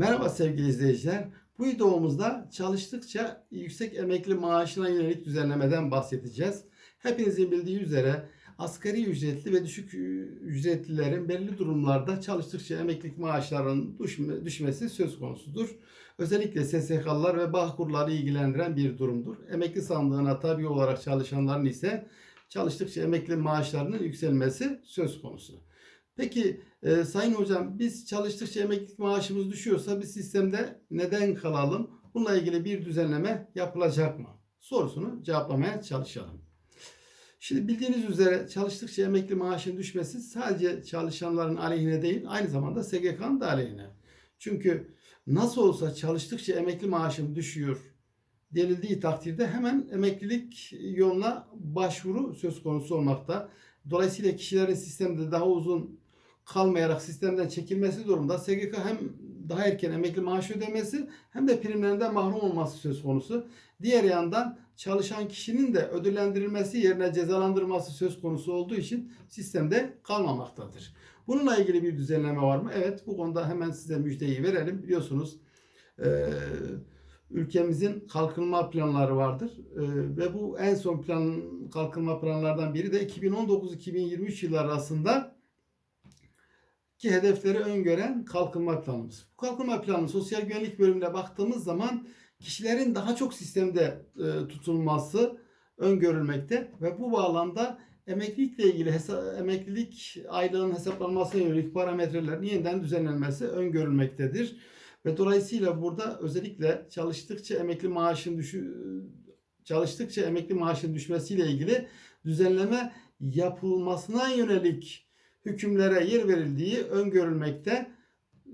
Merhaba sevgili izleyiciler. Bu videomuzda çalıştıkça yüksek emekli maaşına yönelik düzenlemeden bahsedeceğiz. Hepinizin bildiği üzere asgari ücretli ve düşük ücretlilerin belli durumlarda çalıştıkça emeklilik maaşlarının düşme- düşmesi söz konusudur. Özellikle SSK'lılar ve Bağkurları ilgilendiren bir durumdur. Emekli sandığına tabi olarak çalışanların ise çalıştıkça emekli maaşlarının yükselmesi söz konusu. Peki e, Sayın Hocam biz çalıştıkça emeklilik maaşımız düşüyorsa bir sistemde neden kalalım? Bununla ilgili bir düzenleme yapılacak mı? Sorusunu cevaplamaya çalışalım. Şimdi bildiğiniz üzere çalıştıkça emekli maaşın düşmesi sadece çalışanların aleyhine değil aynı zamanda SGK'nın da aleyhine. Çünkü nasıl olsa çalıştıkça emekli maaşım düşüyor denildiği takdirde hemen emeklilik yoluna başvuru söz konusu olmakta. Dolayısıyla kişilerin sistemde daha uzun kalmayarak sistemden çekilmesi durumda SGK hem daha erken emekli maaşı ödemesi hem de primlerinden mahrum olması söz konusu. Diğer yandan çalışan kişinin de ödüllendirilmesi yerine cezalandırılması söz konusu olduğu için sistemde kalmamaktadır. Bununla ilgili bir düzenleme var mı? Evet bu konuda hemen size müjdeyi verelim. Biliyorsunuz eee, ülkemizin kalkınma planları vardır. Eee, ve bu en son plan kalkınma planlardan biri de 2019-2023 yılları arasında ki hedefleri öngören kalkınma planımız. Bu kalkınma planının sosyal güvenlik bölümüne baktığımız zaman kişilerin daha çok sistemde e, tutulması öngörülmekte ve bu bağlamda emeklilikle ilgili emeklilik aylığının hesaplanmasına yönelik parametrelerin yeniden düzenlenmesi öngörülmektedir. Ve dolayısıyla burada özellikle çalıştıkça emekli maaşın düşü çalıştıkça emekli maaşın düşmesiyle ilgili düzenleme yapılmasına yönelik hükümlere yer verildiği öngörülmekte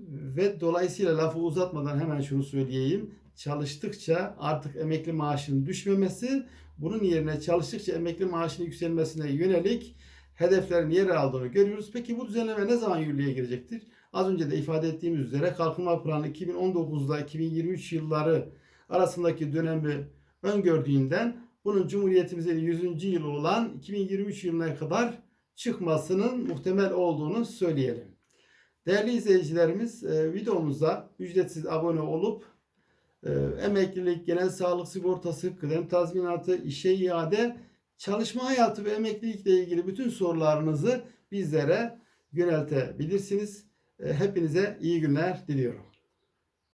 ve dolayısıyla lafı uzatmadan hemen şunu söyleyeyim. Çalıştıkça artık emekli maaşının düşmemesi, bunun yerine çalıştıkça emekli maaşının yükselmesine yönelik hedeflerin yer aldığını görüyoruz. Peki bu düzenleme ne zaman yürürlüğe girecektir? Az önce de ifade ettiğimiz üzere Kalkınma Planı 2019'da 2023 yılları arasındaki dönemi öngördüğünden bunun Cumhuriyetimizin 100. yılı olan 2023 yılına kadar çıkmasının muhtemel olduğunu söyleyelim. Değerli izleyicilerimiz e, videomuza ücretsiz abone olup e, emeklilik, genel sağlık sigortası, kıdem tazminatı, işe iade, çalışma hayatı ve emeklilikle ilgili bütün sorularınızı bizlere yöneltebilirsiniz. E, hepinize iyi günler diliyorum.